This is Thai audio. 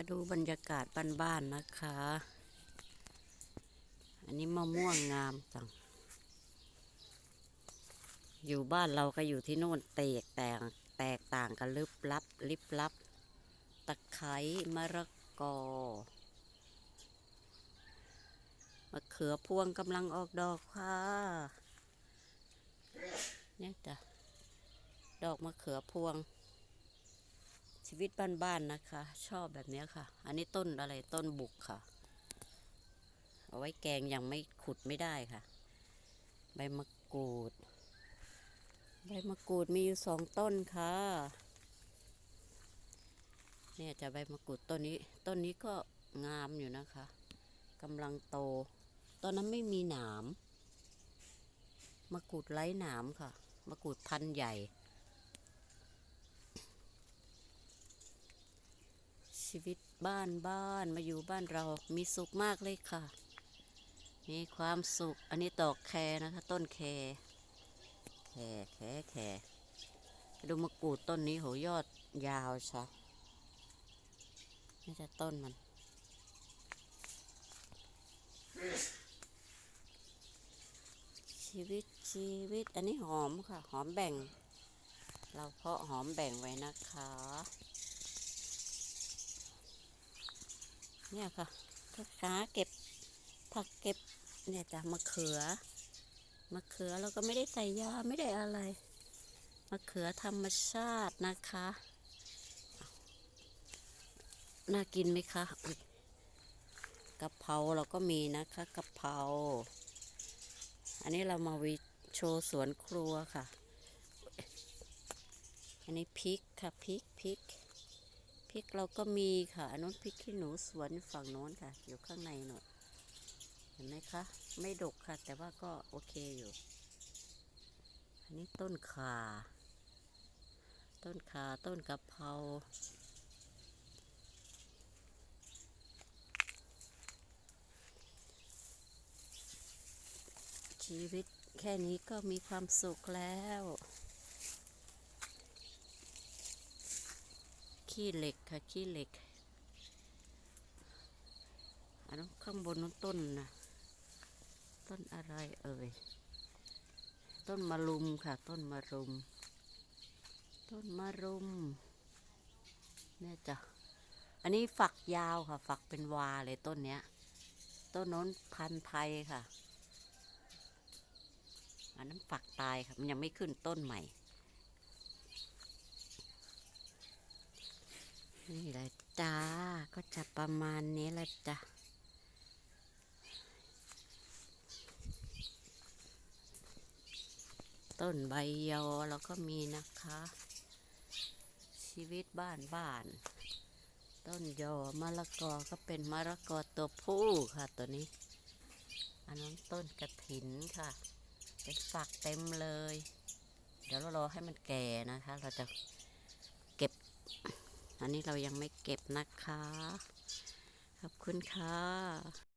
มาดูบรรยากาศบ้านๆนะคะ อันนี้มะม่วงงามจัง อยู่บ้านเราก็อยู่ที่โน่นแตกแตกแตกต่างกันลึบลับ ลิบลับ ตะไคร้มะระกอมะเขือพวงกำลังออกดอกค่ะ เนี่ยจ้ะ ดอกมะเขือพวง ชีวิตบ้านๆนะคะ ชอบแบบนี้ค่ะ อันนี้ต้นอะไรต้นบุกค่ะ เอาไว้แกงยังไม่ขุดไม่ได้ค่ะ ใบมะกรูด ใบมะกรูดมีอยู่สองต้นค่ะ เนี่ยจะใบมะกรูดต้นนี้ ต้นนี้ก็งามอยู่นะคะกำลังโต ตอนนั้นไม่มีหนามมะกรูดไร้หนามค่ะมะกรูดพันธุ์ใหญ่ ชีวิตบ้านบ้านมาอยู่บ้านเรามีสุขมากเลยค่ะ มีความสุข อันนี้ดอกแครนะคะ ต้นแครแครแครแครไปดูมะกรูดต้นนี้โหยอดยาวชะนี่จะต้นมัน ชีวิตชีวิต อันนี้หอมค่ะ หอมแบ่ง เราเพาะหอมแบ่งไว้นะคะ เนี่ยค่ะก็หาเก็บผักเก็บเนี่ยจ้ะมะเขือมะเขือเราก็ไม่ได้ใส่ยาไม่ได้อะไรมะเขือธรรมชาตินะคะ น่ากินไหมคะกะเพราเราก็มีนะคะกะเพราอันนี้เรามาวิโชว์สวนครัวค่ะ อันนี้พริกค่ะพริกพริก พริกเราก็มีค่ะอันนู้นพริกขี้หนูสวนฝั่งโน้นค่ะ อยู่ข้างในหนดเห็นไหมคะ ไม่ดกค่ะ แต่ว่าก็โอเคอยู่ อันนี้ต้นข่าต้นข่าต้นกะเพราชีวิตแค่นี้ก็มีความสุขแล้ว ขี้เหล็กค่ะขี้เหล็กอันนั้นข้างบนนั้นต้นนะต้นอะไรเอ่ย ต้นมะรุมค่ะ ต้นมะรุม ต้นมะรุมเนี่ยจ้ะอันนี้ฝักยาวค่ะ ฝักเป็นวาเลยต้นเนี้ย ต้นน้นพันธุ์ไทยค่ะ อันนั้นฝักตายค่ะ มันยังไม่ขึ้นต้นใหม่ นี่แหละจ้า ก็จะประมาณนี้แหละจ้ะต้นใบยอเราก็มีนะคะ ชีวิตบ้านบ้าน ต้นยอมะละกอก็เป็นมะละกอตัวผู้ค่ะตัวนี้ อันนั้นต้นกระถินค่ะเป็นฝักเต็มเลย เดี๋ยวเรารอให้มันแก่นะคะ เราจะเก็บ อันนี้เรายังไม่เก็บนะคะ ขอบคุณค่ะ